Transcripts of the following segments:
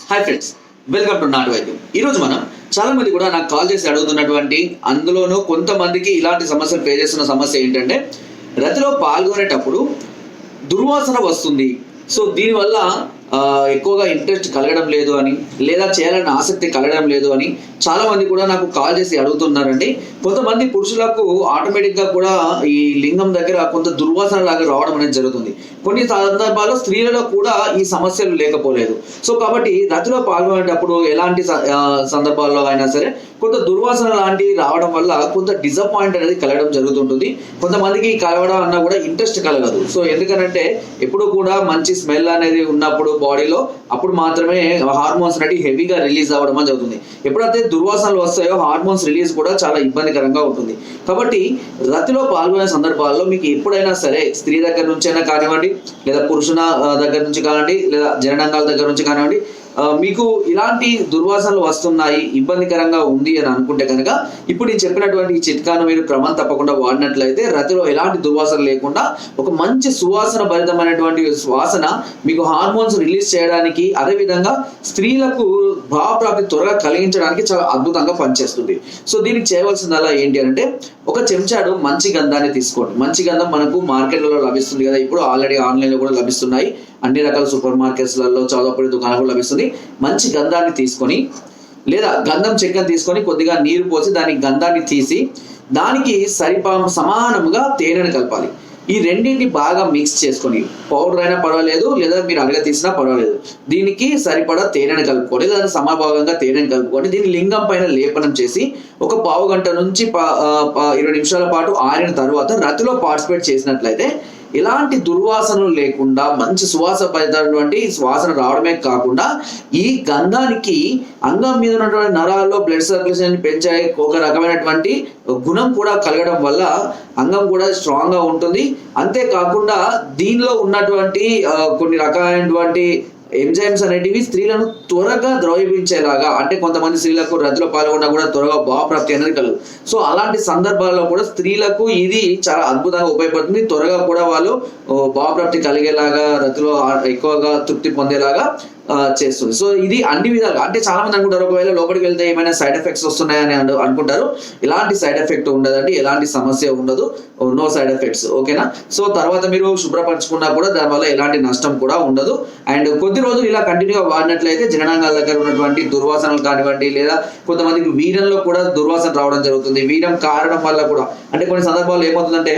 Hi friends welcome to నాటు వైద్యం ఈరోజు మనం చాలా మంది కూడా నాకు కాల్ చేసి అడుగుతున్నటువంటి అందులోనూ కొంతమందికి ఇలాంటి సమస్యలు ఫేస్ చేస్తున్న సమస్య ఏంటంటే రతిలో పాల్గొనేటప్పుడు దుర్వాసన వస్తుంది. సో దీనివల్ల ఎక్కువగా ఇంట్రెస్ట్ కలగడం లేదు అని లేదా చేయాలని ఆసక్తి కలగడం లేదు అని చాలా మంది కూడా నాకు కాల్ చేసి అడుగుతున్నారండి. కొంతమంది పురుషులకు ఆటోమేటిక్గా కూడా ఈ లింగం దగ్గర కొంత దుర్వాసన లాగా రావడం అనేది జరుగుతుంది. కొన్ని సందర్భాల్లో స్త్రీలలో కూడా ఈ సమస్యలు లేకపోలేదు. సో కాబట్టి రతిలో పాల్గొనేటప్పుడు ఎలాంటి స- సందర్భాల్లో అయినా సరే కొంత దుర్వాసన లాంటివి రావడం వల్ల కొంత డిసప్పాయింట్ అనేది కలగడం జరుగుతుంటుంది. కొంతమందికి కలవడం అన్నా కూడా ఇంట్రెస్ట్ కలగదు. సో ఎందుకనంటే ఎప్పుడు కూడా మంచి స్మెల్ అనేది ఉన్నప్పుడు బాడీలో అప్పుడు మాత్రమే హార్మోన్స్ అనేవి హెవీగా రిలీజ్ అవ్వడం జరుగుతుంది. ఎప్పుడైతే దుర్వాసనలు వస్తాయో హార్మోన్స్ రిలీజ్ కూడా చాలా ఇబ్బందికరంగా ఉంటుంది. కాబట్టి రతిలో పాల్గొనే సందర్భాల్లో మీకు ఎప్పుడైనా సరే స్త్రీ దగ్గర నుంచైనా కానివ్వండి లేదా పురుషుల దగ్గర నుంచి కానివ్వండి లేదా జననాంగాల దగ్గర నుంచి కానివ్వండి మీకు ఇలాంటి దుర్వాసనలు వస్తున్నాయి ఇబ్బందికరంగా ఉంది అని అనుకుంటే కనుక ఇప్పుడు నేను చెప్పినటువంటి ఈ చిట్కాను మీరు క్రమం తప్పకుండా వాడినట్లయితే రతిలో ఎలాంటి దుర్వాసన లేకుండా ఒక మంచి సువాసన భరితమైనటువంటి వాసన మీకు హార్మోన్స్ రిలీజ్ చేయడానికి అదేవిధంగా స్త్రీలకు భావప్రాప్తి త్వరగా కలిగించడానికి చాలా అద్భుతంగా పనిచేస్తుంది. సో దీనికి చేయవలసిందల్లా ఏంటి అంటే ఒక చెంచాడు మంచి గంధాన్ని తీసుకోండి. మంచి గంధం మనకు మార్కెట్లలో లభిస్తుంది కదా ఇప్పుడు ఆల్రెడీ ఆన్లైన్లో కూడా లభిస్తున్నాయి. అన్ని రకాల సూపర్ మార్కెట్స్లలో చౌదపడి దుకాణాలు లభిస్తుంది. మంచి గంధాన్ని తీసుకొని లేదా గంధం చెక్కను తీసుకొని కొద్దిగా నీరు పోసి దానికి గంధాన్ని తీసి దానికి సరిపా సమానముగా తేనెను కలపాలి. ఈ రెండింటిని బాగా మిక్స్ చేసుకొని పౌడర్ అయినా పర్వాలేదు లేదా మీరు అడగ తీసినా పర్వాలేదు. దీనికి సరిపడా తేనెను కలుపుకొని దాని సమభాగంగా తేనెను కలుపుకొని దీన్ని లింగం పైన లేపనం చేసి ఒక పావు గంట నుంచి ఇరవై నిమిషాల పాటు ఆరిన తర్వాత రతిలో పార్టిసిపేట్ చేసినట్లయితే ఎలాంటి దుర్వాసనలు లేకుండా మంచి సువాస పడినటువంటి సువాసన రావడమే కాకుండా ఈ గంధానికి అంగం మీద ఉన్నటువంటి నరాల్లో బ్లడ్ సర్క్యులేషన్ పెంచే ఒక రకమైనటువంటి గుణం కూడా కలగడం వల్ల అంగం కూడా స్ట్రాంగ్గా ఉంటుంది. అంతేకాకుండా దీనిలో ఉన్నటువంటి కొన్ని రకాలైనటువంటి ఎంజైమ్స్ అనేటివి స్త్రీలను త్వరగా ద్రవీపించేలాగా అంటే కొంతమంది స్త్రీలకు రద్దులో పాల్గొన్నా కూడా త్వరగా భావప్రాప్తి అనేది కలదు. సో అలాంటి సందర్భాల్లో కూడా స్త్రీలకు ఇది చాలా అద్భుతంగా ఉపయోగపడుతుంది. త్వరగా కూడా వాళ్ళు ఓ, భావప్రాప్తి కలిగేలాగా రద్దులో ఎక్కువగా తృప్తి పొందేలాగా చేస్తుంది. సో ఇది అన్ని విధాలుగా అంటే చాలా మంది అనుకుంటారు ఒకవేళ లోపలికి వెళ్తే ఏమైనా సైడ్ ఎఫెక్ట్స్ వస్తున్నాయని అనుకుంటారు. ఎలాంటి సైడ్ ఎఫెక్ట్ ఉండదండి ఎలాంటి సమస్య ఉండదు. నో సైడ్ ఎఫెక్ట్స్ ఓకేనా? సో తర్వాత మీరు శుభ్రపరచుకున్నా కూడా దానివల్ల ఎలాంటి నష్టం కూడా ఉండదు. అండ్ కొద్ది రోజులు ఇలా కంటిన్యూగా వాడినట్లయితే జననాంగాల దగ్గర ఉన్నటువంటి దుర్వాసనలు కానివ్వండి లేదా కొంతమందికి వీరంలో కూడా దుర్వాసన రావడం జరుగుతుంది. వీరం కారడం వల్ల కూడా అంటే కొన్ని సందర్భాల్లో ఏమవుతుందంటే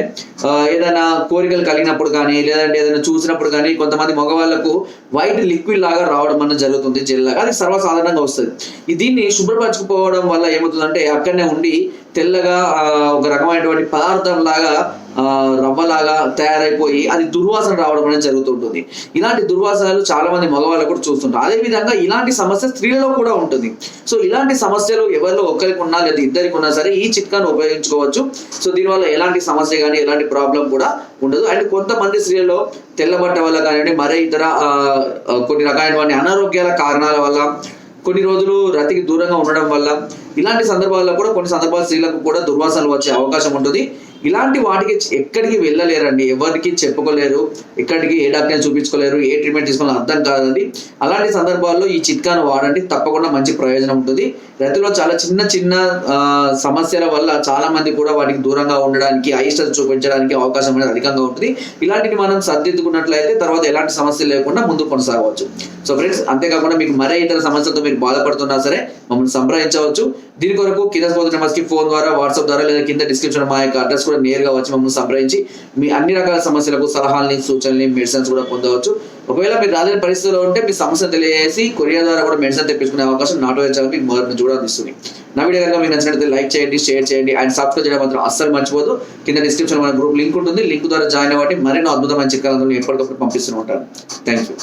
ఏదైనా కోరికలు కలిగినప్పుడు కానీ లేదంటే ఏదైనా చూసినప్పుడు కానీ కొంతమంది మగవాళ్ళకు వైట్ లిక్విడ్ లాగా రావడం అన్నది జరుగుతుంది జెల్లాగా అది సర్వసాధారణంగా వస్తుంది. ఈ దీన్ని శుభ్రపరచుకోవడం వల్ల ఏమవుతుందంటే అక్కడనే ఉండి తెల్లగా ఆ, ఒక రకమైనటువంటి పదార్థం లాగా రవ్వలాగా తయారైపోయి అది దుర్వాసన రావడం అనేది జరుగుతుంటుంది. ఇలాంటి దుర్వాసనలు చాలా మంది మగవాళ్ళు కూడా చూస్తుంటారు. అదే విధంగా ఇలాంటి సమస్య స్త్రీలలో కూడా ఉంటుంది. సో ఇలాంటి సమస్యలు ఎవరిలో ఒక్కరికి ఉన్నా లేదా ఇద్దరికి ఉన్నా సరే ఈ చిట్కాను ఉపయోగించుకోవచ్చు. సో దీనివల్ల ఎలాంటి సమస్య కానీ ఎలాంటి ప్రాబ్లం కూడా ఉండదు. అండ్ కొంతమంది స్త్రీలలో తెల్లబట్ట వల్ల కానివ్వండి మరే ఇతర కొన్ని రకాలైనటువంటి అనారోగ్యాల కారణాల వల్ల కొన్ని రోజులు రతికి దూరంగా ఉండడం వల్ల ఇలాంటి సందర్భాల్లో కూడా కొన్ని సందర్భాలు స్త్రీలకు కూడా దుర్వాసనలు వచ్చే అవకాశం ఉంటుంది. ఇలాంటి వాటికి ఎక్కడికి వెళ్ళలేరండి. ఎవరికి చెప్పుకోలేరు. ఎక్కడికి ఏ డాక్టర్ చూపించుకోలేరు. ఏ ట్రీట్మెంట్ తీసుకోవాలో అర్థం కాదండి. అలాంటి సందర్భాల్లో ఈ చిట్కాను వాడండి. తప్పకుండా మంచి ప్రయోజనం ఉంటుంది. రైతుల్లో చాలా చిన్న చిన్న సమస్యల వల్ల చాలా మంది కూడా వాటికి దూరంగా ఉండడానికి అయిష్టత చూపించడానికి అవకాశం అనేది అధికంగా ఉంటుంది. ఇలాంటివి మనం సర్దిద్దుకున్నట్లయితే తర్వాత ఎలాంటి సమస్యలు లేకుండా ముందు కొనసాగవచ్చు. సో ఫ్రెండ్స్ అంతేకాకుండా మీకు మరే ఇతర సమస్యలతో మీరు బాధపడుతున్నా సరే మమ్మల్ని సంప్రదించవచ్చు. దీని కొరకు కింద పోతున్న నెంబర్స్కి ఫోన్ ద్వారా వాట్సాప్ ద్వారా లేదా కింద డిస్క్రిప్షన్ మా యొక్క అడ్రస్ కూడా నేరుగా వచ్చి మమ్మల్ని సంప్రదించి మీ అన్ని రకాల సమస్యలకు సలహాలని సూచనల్ని మెడిసిన్స్ కూడా పొందవచ్చు. ఒకవేళ మీరు రాలేని పరిస్థితిలో ఉంటే మీ సమస్య తెలియజేసి కొరియర్ ద్వారా కూడా మెడిసిన్ తెప్పించుకునే అవకాశం నాటు వచ్చాక మీకు మొదటి నుంచి కూడా అందిస్తుంది. నా వీడియో కనుక మీకు నచ్చినట్లయితే లైక్ చేయండి షేర్ చేయండి అండ్ సబ్స్క్రైబ్ చేయడం మాత్రం అస్సలు మర్చిపోదు. కింద డిస్క్రిప్షన్ మన గ్రూప్ లింక్ ఉంటుంది. లింక్ ద్వారా జాయిన్ అవ్వండి. మరిన్నో అద్భుతమైన చిట్కాలను ఎప్పటికప్పుడు పంపిస్తూనే ఉంటాను. Thank you